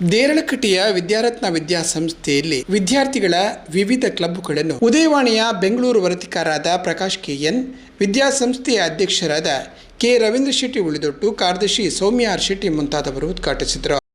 ದೇರಳಕಟ್ಟೆಯ ವಿದ್ಯಾರತ್ನ ವಿದ್ಯಾಸಂಸ್ಥೆಯಲ್ಲಿ ವಿದ್ಯಾರ್ಥಿಗಳ ವಿವಿಧ ಕ್ಲಬ್ಗಳನ್ನು ಉದಯವಾಣಿಯ ಬೆಂಗಳೂರು ವರತಿಕಾರಾದ ಪ್ರಕಾಶ್ ಕೆ ಎನ್ ವಿದ್ಯಾಸಂಸ್ಥೆಯ ಅಧ್ಯಕ್ಷರಾದ ಕೆ ರವೀಂದ್ರ ಶೆಟ್ಟಿ ಉಳಿದೊಟ್ಟು ಕಾರ್ಯದರ್ಶಿ ಸೌಮ್ಯ ಆರ್ ಶೆಟ್ಟಿ ಮುಂತಾದವರು ಉದ್ಘಾಟಿಸಿದರು.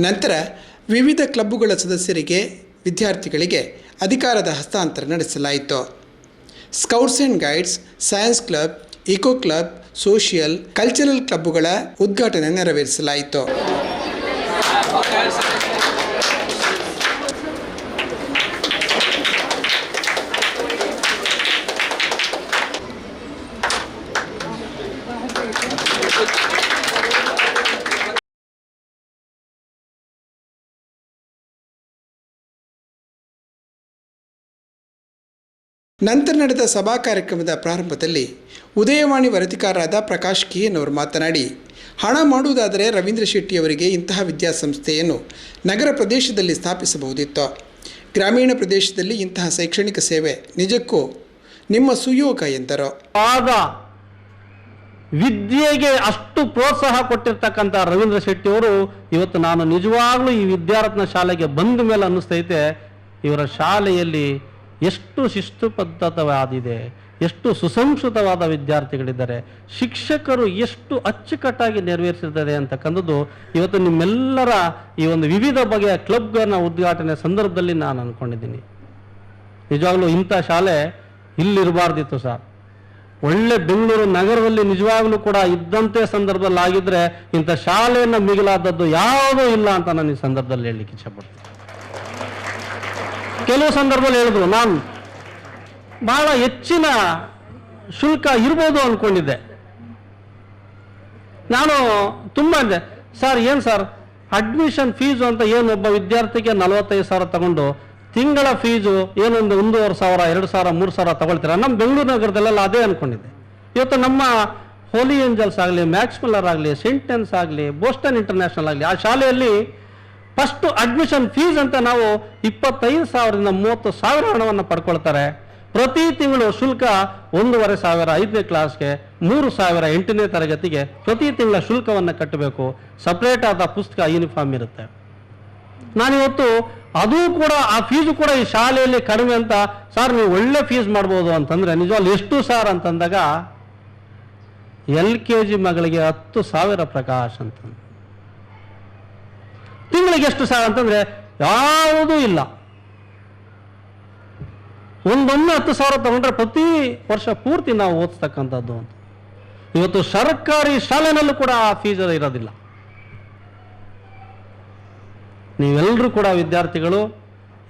ನಂತರ ವಿವಿಧ ಕ್ಲಬ್ಬುಗಳ ಸದಸ್ಯರಿಗೆ ವಿದ್ಯಾರ್ಥಿಗಳಿಗೆ ಅಧಿಕಾರದ ಹಸ್ತಾಂತರ ನಡೆಸಲಾಯಿತು. Scouts and guides, science club eco club, social, cultural ಕ್ಲಬ್ಬುಗಳ ಉದ್ಘಾಟನೆ ನೆರವೇರಿಸಲಾಯಿತು. ನಂತರ ನಡೆದ ಸಭಾ ಕಾರ್ಯಕ್ರಮದ ಪ್ರಾರಂಭದಲ್ಲಿ ಉದಯವಾಣಿ ವರದಿಕಾರರಾದ ಪ್ರಕಾಶ್ ಕಿಯನ್ ಅವರು ಮಾತನಾಡಿ, ಹಣ ಮಾಡುವುದಾದರೆ ರವೀಂದ್ರ ಶೆಟ್ಟಿಯವರಿಗೆ ಇಂತಹ ವಿದ್ಯಾಸಂಸ್ಥೆಯನ್ನು ನಗರ ಪ್ರದೇಶದಲ್ಲಿ ಸ್ಥಾಪಿಸಬಹುದಿತ್ತು. ಗ್ರಾಮೀಣ ಪ್ರದೇಶದಲ್ಲಿ ಇಂತಹ ಶೈಕ್ಷಣಿಕ ಸೇವೆ ನಿಜಕ್ಕೂ ನಿಮ್ಮ ಸುಯೋಗ ಎಂದರು. ಆಗ ವಿದ್ಯೆಗೆ ಅಷ್ಟು ಪ್ರೋತ್ಸಾಹ ಕೊಟ್ಟಿರ್ತಕ್ಕಂಥ ರವೀಂದ್ರ ಶೆಟ್ಟಿ ಅವರು ಇವತ್ತು ನಾನು ನಿಜವಾಗ್ಲೂ ಈ ವಿದ್ಯಾರತ್ನ ಶಾಲೆಗೆ ಬಂದ ಮೇಲೆ ಅನ್ನಿಸ್ತೈತೆ, ಇವರ ಶಾಲೆಯಲ್ಲಿ ಎಷ್ಟು ಶಿಸ್ತುಬದ್ಧವಾದಿದೆ ಎಷ್ಟು ಸುಸಂಸ್ಕೃತವಾದ ವಿದ್ಯಾರ್ಥಿಗಳಿದ್ದಾರೆ, ಶಿಕ್ಷಕರು ಎಷ್ಟು ಅಚ್ಚುಕಟ್ಟಾಗಿ ನೆರವೇರಿಸಿದ್ದಾರೆ ಅಂತಕ್ಕಂಥದ್ದು ಇವತ್ತು ನಿಮ್ಮೆಲ್ಲರ ಈ ಒಂದು ವಿವಿಧ ಬಗೆಯ ಕ್ಲಬ್ಗಳನ್ನ ಉದ್ಘಾಟನೆ ಸಂದರ್ಭದಲ್ಲಿ ನಾನು ಅಂದ್ಕೊಂಡಿದ್ದೀನಿ. ನಿಜವಾಗ್ಲೂ ಇಂಥ ಶಾಲೆ ಇಲ್ಲಿರಬಾರ್ದಿತ್ತು ಸರ್. ಒಳ್ಳೆ ಬೆಂಗಳೂರು ನಗರದಲ್ಲಿ ನಿಜವಾಗ್ಲೂ ಕೂಡ ಇದ್ದಂತೆ ಸಂದರ್ಭದಲ್ಲಿ ಆಗಿದ್ರೆ ಇಂಥ ಶಾಲೆಯನ್ನು ಮಿಗಿಲಾದದ್ದು ಯಾವುದೂ ಇಲ್ಲ ಅಂತ ನಾನು ಈ ಸಂದರ್ಭದಲ್ಲಿ ಹೇಳಲಿಕ್ಕೆ ಇಚ್ಛೆಪಡ್ತೀನಿ ಕೆಲವು ಸಂದರ್ಭದಲ್ಲಿ ಹೇಳಿದ್ರು ನಾನು ಬಹಳ ಹೆಚ್ಚಿನ ಶುಲ್ಕ ಇರ್ಬೋದು ಅನ್ಕೊಂಡಿದ್ದೆ. ನಾನು ತುಂಬ ಅಂದೆ, ಸರ್, ಏನು ಸರ್? ಅಡ್ಮಿಷನ್ ಫೀಸು ಅಂತ ಏನು ಒಬ್ಬ ವಿದ್ಯಾರ್ಥಿಗೆ ನಲವತ್ತೈದು ಸಾವಿರ ತಗೊಂಡು ತಿಂಗಳ ಫೀಸು ಏನೊಂದು ಒಂದೂವರೆ ಸಾವಿರ, ಎರಡು ಸಾವಿರ, ಮೂರು ಸಾವಿರ ತಗೊಳ್ತೀರಾ? ನಮ್ಮ ಬೆಂಗಳೂರು ನಗರದಲ್ಲೆಲ್ಲ ಅದೇ ಅನ್ಕೊಂಡಿದ್ದೆ. ಇವತ್ತು ನಮ್ಮ ಹೋಲಿ ಏಂಜಲ್ಸ್ ಆಗಲಿ ಮ್ಯಾಕ್ಸ್ಮಿಲ್ಲರ್ ಆಗಲಿ ಸೆಂಟೆನ್ಸ್ ಆಗಲಿ ಬೋಸ್ಟನ್ ಇಂಟರ್ನ್ಯಾಷನಲ್ ಆಗಲಿ, ಆ ಶಾಲೆಯಲ್ಲಿ ಫಸ್ಟ್ ಅಡ್ಮಿಷನ್ ಫೀಸ್ ಅಂತ ನಾವು ಇಪ್ಪತ್ತೈದು ಸಾವಿರದಿಂದ ಮೂವತ್ತು ಸಾವಿರ ಹಣವನ್ನು ಪಡ್ಕೊಳ್ತಾರೆ. ಪ್ರತಿ ತಿಂಗಳು ಶುಲ್ಕ ಒಂದೂವರೆ ಸಾವಿರ, ಐದನೇ ಕ್ಲಾಸ್ಗೆ ಮೂರು ಸಾವಿರ, ಎಂಟನೇ ತರಗತಿಗೆ ಪ್ರತಿ ತಿಂಗಳ ಶುಲ್ಕವನ್ನು ಕಟ್ಟಬೇಕು. ಸಪ್ರೇಟ್ ಆದ ಪುಸ್ತಕ, ಯೂನಿಫಾರ್ಮ್ ಇರುತ್ತೆ. ನಾನಿವತ್ತು ಅದು ಕೂಡ, ಆ ಫೀಸು ಕೂಡ ಈ ಶಾಲೆಯಲ್ಲಿ ಕಡಿಮೆ ಅಂತ, ಸರ್ ನೀವು ಒಳ್ಳೆ ಫೀಸ್ ಮಾಡ್ಬೋದು ಅಂತಂದ್ರೆ, ನಿಜವಾಗ್ಲು ಎಷ್ಟು ಸರ್ ಅಂತಂದಾಗ, ಎಲ್ ಕೆ ಜಿ ಮಗಳಿಗೆ ಹತ್ತು ಸಾವಿರ ಪ್ರಕಾಶ್ ಅಂತ ತಿಂಗಳಿಗೆ ಎಷ್ಟು ಸಾವಿರ ಅಂತಂದ್ರೆ ಯಾವುದೂ ಇಲ್ಲ. ಒಂದೊಂದು ಹತ್ತು ಸಾವಿರ ತಗೊಂಡ್ರೆ ಪ್ರತಿ ವರ್ಷ ಪೂರ್ತಿ ನಾವು ಓದಿಸ್ತಕ್ಕಂಥದ್ದು ಅಂತ. ಇವತ್ತು ಸರ್ಕಾರಿ ಶಾಲೆನಲ್ಲೂ ಕೂಡ ಆ ಫೀಸ್ ಇರೋದಿಲ್ಲ. ನೀವೆಲ್ಲರೂ ಕೂಡ ವಿದ್ಯಾರ್ಥಿಗಳು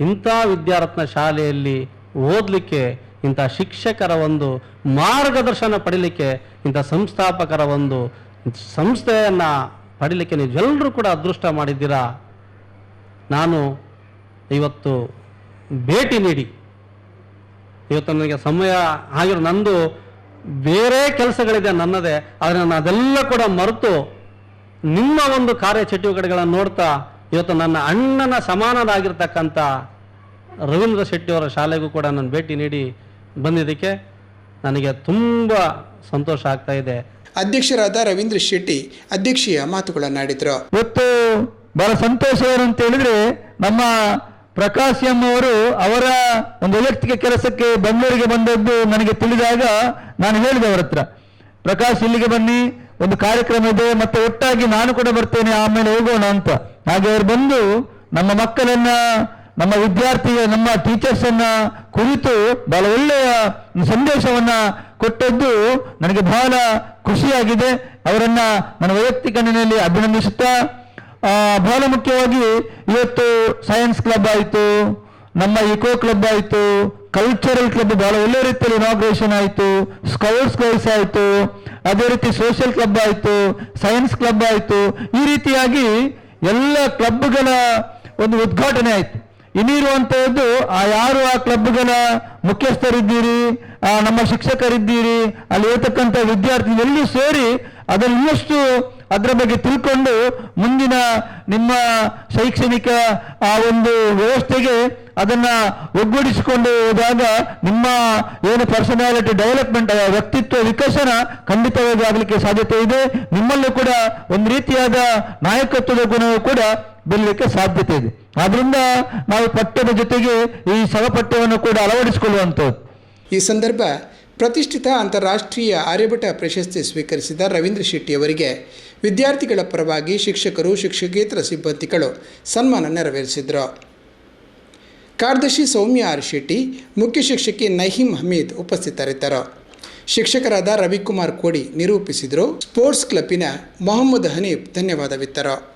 ಇಂಥ ವಿದ್ಯಾರತ್ನ ಶಾಲೆಯಲ್ಲಿ ಓದಲಿಕ್ಕೆ, ಇಂಥ ಶಿಕ್ಷಕರ ಒಂದು ಮಾರ್ಗದರ್ಶನ ಪಡೀಲಿಕ್ಕೆ, ಇಂಥ ಸಂಸ್ಥಾಪಕರ ಒಂದು ಸಂಸ್ಥೆಯನ್ನು ಪಡಿಲಿಕ್ಕೆ ನೀವೆಲ್ಲರೂ ಕೂಡ ಅದೃಷ್ಟ ಮಾಡಿದ್ದೀರಾ? ನಾನು ಇವತ್ತು ಭೇಟಿ ನೀಡಿ. ಇವತ್ತು ನನಗೆ ಸಮಯ ಆಗಿರೋ ನಂದು ಬೇರೆ ಕೆಲಸಗಳಿದೆ ನನ್ನದೇ, ಆದರೆ ನಾನು ಅದೆಲ್ಲ ಕೂಡ ಮರೆತು ನಿಮ್ಮ ಒಂದು ಕಾರ್ಯಚಟುವಟಿಕೆಗಳನ್ನು ನೋಡ್ತಾ ಇವತ್ತು ನನ್ನ ಅಣ್ಣನ ಸಮಾನರಾಗಿರ್ತಕ್ಕಂಥ ರವೀಂದ್ರ ಶೆಟ್ಟಿಯವರ ಶಾಲೆಗೂ ಕೂಡ ನಾನು ಭೇಟಿ ನೀಡಿ ಬಂದಿದ್ದಕ್ಕೆ ನನಗೆ ತುಂಬ ಸಂತೋಷ ಆಗ್ತಾ ಇದೆ. ಅಧ್ಯಕ್ಷರಾದ ರವೀಂದ್ರ ಶೆಟ್ಟಿ ಅಧ್ಯಕ್ಷೀಯ ಮಾತುಗಳನ್ನಾಡಿದರು ಇವತ್ತು ಬಹಳ ಸಂತೋಷ ಏನು ಅಂತ ಹೇಳಿದ್ರೆ ನಮ್ಮ ಪ್ರಕಾಶ್ ಎಂ ಅವರು ಅವರ ಒಂದು ವೈಯಕ್ತಿಕ ಕೆಲಸಕ್ಕೆ ಬೆಂಗಳೂರಿಗೆ ಬಂದದ್ದು ನನಗೆ ತಿಳಿದಾಗ ನಾನು ಹೇಳಿದೆ ಅವರ ಹತ್ರ. ಪ್ರಕಾಶ್ ಇಲ್ಲಿಗೆ ಬನ್ನಿ, ಒಂದು ಕಾರ್ಯಕ್ರಮ ಇದೆ, ಮತ್ತೆ ಒಟ್ಟಾಗಿ ನಾನು ಕೂಡ ಬರ್ತೇನೆ, ಆಮೇಲೆ ಹೋಗೋಣ ಅಂತ. ಹಾಗೆ ಅವರು ಬಂದು ನಮ್ಮ ಮಕ್ಕಳನ್ನ, ನಮ್ಮ ವಿದ್ಯಾರ್ಥಿ ನಮ್ಮ ಟೀಚರ್ಸ್ ಅನ್ನ ಕುರಿತು ಬಹಳ ಒಳ್ಳೆಯ ಸಂದೇಶವನ್ನ ಕೊಟ್ಟದ್ದು ನನಗೆ ಬಹಳ ಖುಷಿಯಾಗಿದೆ. ಅವರನ್ನ ನನ್ನ ವೈಯಕ್ತಿಕ ನೆಲೆಯಲ್ಲಿ ಅಭಿನಂದಿಸುತ್ತಾ ಬಹಳ ಮುಖ್ಯವಾಗಿ ಇವತ್ತು ಸೈನ್ಸ್ ಕ್ಲಬ್ ಆಯಿತು, ನಮ್ಮ ಇಕೋ ಕ್ಲಬ್ ಆಯಿತು ಕಲ್ಚರಲ್ ಕ್ಲಬ್ ಬಹಳ ಒಳ್ಳೆ ರೀತಿಯಲ್ಲಿ ಇನಾಗ್ರೇಷನ್ ಆಯಿತು ಸ್ಕೌಟ್ಸ್ ಗೈಡ್ಸ್ ಆಯಿತು, ಅದೇ ರೀತಿ ಸೋಷಿಯಲ್ ಕ್ಲಬ್ ಆಯಿತು ಸೈನ್ಸ್ ಕ್ಲಬ್ ಆಯಿತು, ಈ ರೀತಿಯಾಗಿ ಎಲ್ಲ ಕ್ಲಬ್ಗಳ ಒಂದು ಉದ್ಘಾಟನೆ ಆಯಿತು. ಇನ್ನಿರುವಂತಹದ್ದು, ಆ ಯಾರು ಆ ಕ್ಲಬ್ಗಳ ಮುಖ್ಯಸ್ಥರಿದ್ದೀರಿ, ಆ ನಮ್ಮ ಶಿಕ್ಷಕರಿದ್ದೀರಿ, ಅಲ್ಲಿ ಇರತಕ್ಕಂಥ ವಿದ್ಯಾರ್ಥಿ ಎಲ್ಲೂ ಸೇರಿ ಅದನ್ನು ಇನ್ನಷ್ಟು ಅದರ ಬಗ್ಗೆ ತಿಳ್ಕೊಂಡು ಮುಂದಿನ ನಿಮ್ಮ ಶೈಕ್ಷಣಿಕ ಆ ಒಂದು ವ್ಯವಸ್ಥೆಗೆ ಅದನ್ನ ಒಗ್ಗೂಡಿಸಿಕೊಂಡು ಹೋದಾಗ ನಿಮ್ಮ ಏನು ಪರ್ಸನಾಲಿಟಿ ಡೆವಲಪ್ಮೆಂಟ್ ವ್ಯಕ್ತಿತ್ವ ವಿಕಸನ ಖಂಡಿತವಾಗಿ ಆಗಲಿಕ್ಕೆ ಸಾಧ್ಯತೆ ಇದೆ. ನಿಮ್ಮಲ್ಲೂ ಕೂಡ ಒಂದು ರೀತಿಯಾದ ನಾಯಕತ್ವದ ಗುಣವು ಕೂಡ ಬೆಳಲಿಕ್ಕೆ ಸಾಧ್ಯತೆ ಇದೆ. ಆದ್ರಿಂದ ನಾವು ಪಠ್ಯದ ಜೊತೆಗೆ ಈ ಸಹಪಠ್ಯವನ್ನು ಕೂಡ ಅಳವಡಿಸಿಕೊಳ್ಳುವಂಥದ್ದು. ಈ ಸಂದರ್ಭ ಪ್ರತಿಷ್ಠಿತ ಅಂತಾರಾಷ್ಟ್ರೀಯ ಆರ್ಯಭಟ ಪ್ರಶಸ್ತಿ ಸ್ವೀಕರಿಸಿದ ರವೀಂದ್ರ ಶೆಟ್ಟಿ ಅವರಿಗೆ ವಿದ್ಯಾರ್ಥಿಗಳ ಪರವಾಗಿ ಶಿಕ್ಷಕರು, ಶಿಕ್ಷಕೇತರ ಸಿಬ್ಬಂದಿಗಳು ಸನ್ಮಾನ ನೆರವೇರಿಸಿದರು. ಕಾರ್ಯದರ್ಶಿ ಸೌಮ್ಯ ಆರ್ ಶೆಟ್ಟಿ, ಮುಖ್ಯ ಶಿಕ್ಷಕಿ ನಹೀಂ ಹಮೀದ್ ಉಪಸ್ಥಿತರಿದ್ದರು. ಶಿಕ್ಷಕರಾದ ರವಿಕುಮಾರ್ ಕೋಡಿ ನಿರೂಪಿಸಿದರು. ಸ್ಪೋರ್ಟ್ಸ್ ಕ್ಲಬ್ಬಿನ ಮೊಹಮ್ಮದ್ ಹನೀಫ್ ಧನ್ಯವಾದವಿತ್ತರು.